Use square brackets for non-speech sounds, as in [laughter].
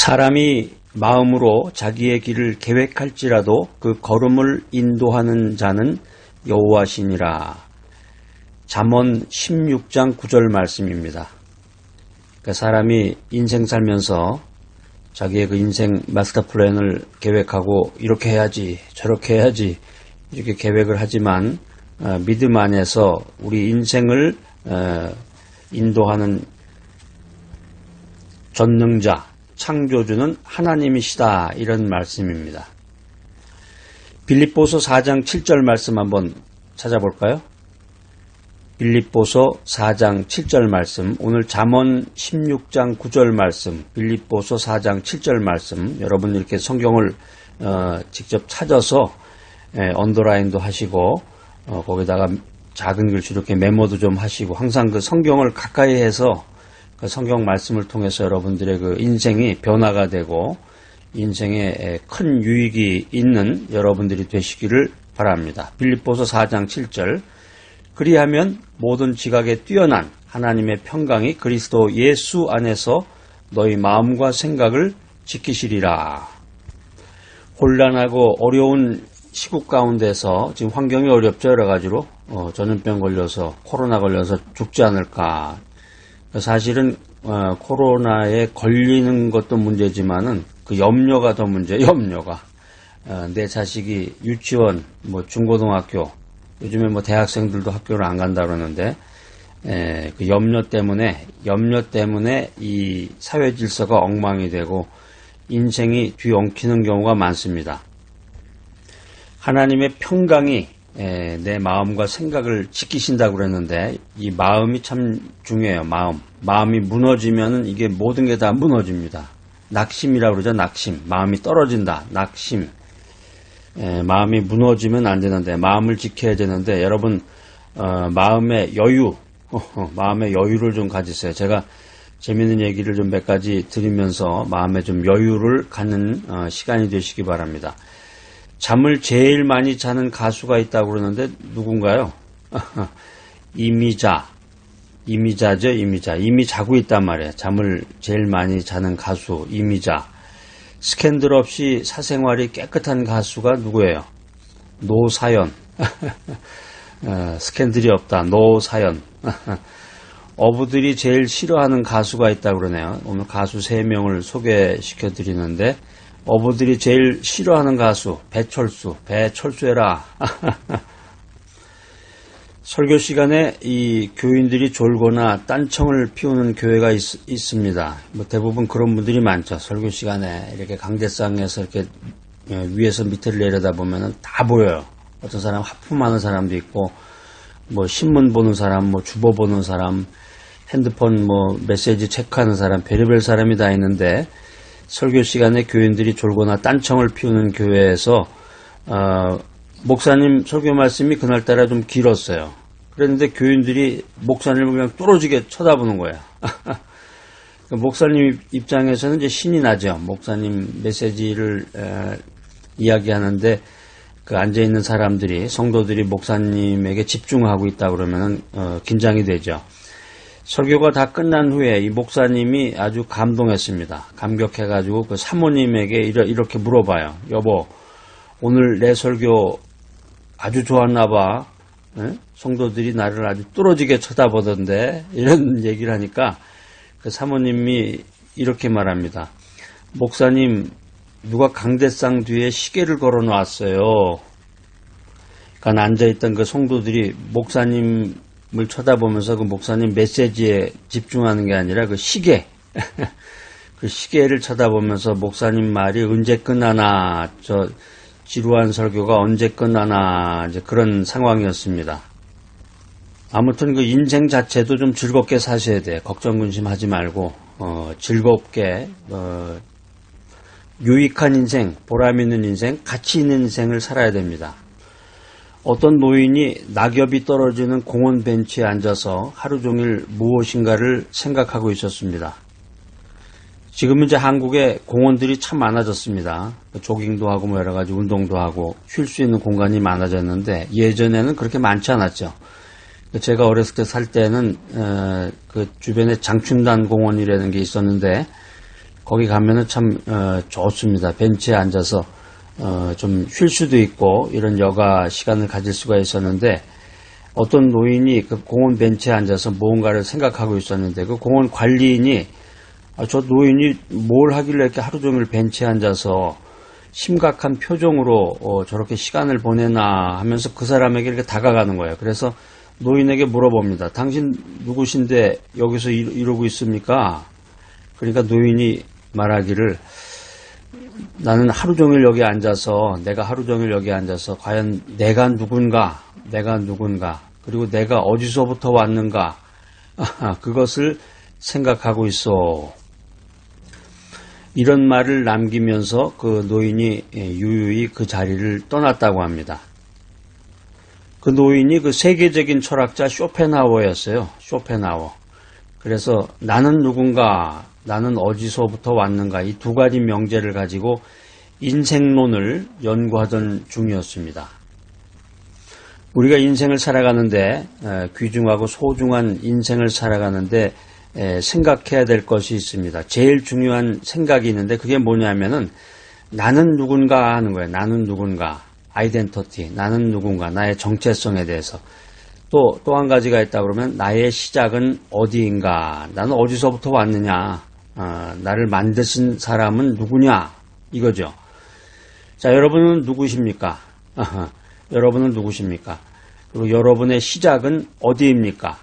사람이 마음으로 자기의 길을 계획할지라도 그 걸음을 인도하는 자는 여호와시니라. 잠언 16장 9절 말씀입니다. 그러니까 사람이 인생 살면서 자기의 그 인생 마스터 플랜을 계획하고 이렇게 해야지 저렇게 해야지 이렇게 계획을 하지만 어, 믿음 안에서 우리 인생을 어, 인도하는 전능자 창조주는 하나님이시다 이런 말씀입니다. 빌립보서 4장 7절 말씀 한번 찾아볼까요? 빌립보서 4장 7절 말씀, 오늘 잠언 16장 9절 말씀, 빌립보서 4장 7절 말씀, 여러분 이렇게 성경을 어, 직접 찾아서 예, 언더라인도 하시고 어, 거기다가 작은 글씨로 이렇게 메모도 좀 하시고 항상 그 성경을 가까이 해서 그 성경 말씀을 통해서 여러분들의 그 인생이 변화가 되고 인생에 큰 유익이 있는 여러분들이 되시기를 바랍니다. 빌립보서 4장 7절 그리하면 모든 지각에 뛰어난 하나님의 평강이 그리스도 예수 안에서 너희 마음과 생각을 지키시리라. 혼란하고 어려운 시국 가운데서 지금 환경이 어렵죠 여러 가지로 어, 전염병 걸려서 코로나 걸려서 죽지 않을까 사실은 어, 코로나에 걸리는 것도 문제지만은 그 염려가 더 문제 [laughs] 염려가 어, 내 자식이 유치원 뭐 중고등학교 요즘에 뭐 대학생들도 학교를 안 간다 그러는데 에, 그 염려 때문에 염려 때문에 이 사회 질서가 엉망이 되고 인생이 뒤엉키는 경우가 많습니다. 하나님의 평강이 내 마음과 생각을 지키신다고 그랬는데 이 마음이 참 중요해요. 마음. 마음이 무너지면 이게 모든 게 다 무너집니다. 낙심이라고 그러죠. 낙심. 마음이 떨어진다. 낙심. 에, 마음이 무너지면 안 되는데 마음을 지켜야 되는데 여러분 어, 마음의 여유, [laughs] 마음의 여유를 좀 가지세요. 제가 재미있는 얘기를 좀 몇 가지 드리면서 마음에 좀 여유를 갖는 어, 시간이 되시기 바랍니다. 잠을 제일 많이 자는 가수가 있다고 그러는데 누군가요? [laughs] 이미자. 이미자죠, 이미자. 이미 자고 있단 말이에요. 잠을 제일 많이 자는 가수, 이미자. 스캔들 없이 사생활이 깨끗한 가수가 누구예요? 노사연. [laughs] 어, 스캔들이 없다. 노사연. [laughs] 어부들이 제일 싫어하는 가수가 있다고 그러네요. 오늘 가수 3명을 소개시켜 드리는데 어부들이 제일 싫어하는 가수 배철수 배철수해라 [laughs] 설교 시간에 이 교인들이 졸거나 딴청을 피우는 교회가 있, 습니다뭐 대부분 그런 분들이 많죠. 설교 시간에 이렇게 강대상에서 이렇게 예, 위에서 밑을 내려다 보면은 다 보여요. 어떤 사람 하품하는 사람도 있고 뭐 신문 보는 사람, 뭐 주보 보는 사람, 핸드폰 뭐 메시지 체크하는 사람, 별의별 사람이 다 있는데 설교 시간에 교인들이 졸거나 딴청을 피우는 교회에서 어, 목사님 설교 말씀이 그날따라 좀 길었어요. 그랬는데 교인들이 목사님을 그냥 뚫어지게 쳐다보는 거야. [laughs] 그 목사님 입장에서는 이제 신이 나죠. 목사님 메시지를 에, 이야기하는데 그 앉아 있는 사람들이 성도들이 목사님에게 집중하고 있다 그러면은 어, 긴장이 되죠. 설교가 다 끝난 후에 이 목사님이 아주 감동했습니다. 감격해가지고 그 사모님에게 이렇게 물어봐요. 여보, 오늘 내 설교 아주 좋았나 봐. 에? 성도들이 나를 아주 뚫어지게 쳐다보던데 이런 [laughs] 얘기를 하니까 그 사모님이 이렇게 말합니다. 목사님 누가 강대상 뒤에 시계를 걸어 놨어요. 그러니까 앉아있던 그 성도들이 목사님 을 쳐다보면서 그 목사님 메시지에 집중하는 게 아니라 그 시계, [laughs] 그 시계를 쳐다보면서 목사님 말이 언제 끝나나, 저 지루한 설교가 언제 끝나나, 이제 그런 상황이었습니다. 아무튼 그 인생 자체도 좀 즐겁게 사셔야 돼. 걱정 근심하지 말고 어, 즐겁게 어, 유익한 인생, 보람 있는 인생, 가치 있는 인생을 살아야 됩니다. 어떤 노인이 낙엽이 떨어지는 공원 벤치에 앉아서 하루 종일 무엇인가를 생각하고 있었습니다. 지금 이제 한국에 공원들이 참 많아졌습니다. 조깅도 하고 뭐 여러 가지 운동도 하고 쉴 수 있는 공간이 많아졌는데 예전에는 그렇게 많지 않았죠. 제가 어렸을 때 살 때는 그 주변에 장춘단 공원이라는 게 있었는데 거기 가면은 참 어, 좋습니다. 벤치에 앉아서 어, 좀 쉴 수도 있고 이런 여가 시간을 가질 수가 있었는데 어떤 노인이 그 공원 벤치에 앉아서 무언가를 생각하고 있었는데 그 공원 관리인이 아, 저 노인이 뭘 하길래 이렇게 하루 종일 벤치에 앉아서 심각한 표정으로 어, 저렇게 시간을 보내나 하면서 그 사람에게 이렇게 다가가는 거예요. 그래서 노인에게 물어봅니다. 당신 누구신데 여기서 이, 이러고 있습니까? 그러니까 노인이 말하기를 나는 하루 종일 여기 앉아서 내가 하루 종일 여기 앉아서 과연 내가 누군가 내가 누군가 그리고 내가 어디서부터 왔는가 [laughs] 그것을 생각하고 있어 이런 말을 남기면서 그 노인이 예, 유유히 그 자리를 떠났다고 합니다. 그 노인이 그 세계적인 철학자 쇼펜하워였어요. 쇼펜하워. 그래서 나는 누군가, 나는 어디서부터 왔는가 이 두 가지 명제를 가지고 인생론을 연구하던 중이었습니다. 우리가 인생을 살아가는데 에, 귀중하고 소중한 인생을 살아가는데 에, 생각해야 될 것이 있습니다. 제일 중요한 생각이 있는데 그게 뭐냐면은 나는 누군가 하는 거예요. 나는 누군가. 아이덴터티. 나는 누군가. 나의 정체성에 대해서. 또, 또 한 가지가 있다 그러면 나의 시작은 어디인가. 나는 어디서부터 왔느냐. 어, 나를 만드신 사람은 누구냐. 이거죠. 자, 여러분은 누구십니까? 아하, [laughs] 여러분은 누구십니까? 그리고 여러분의 시작은 어디입니까?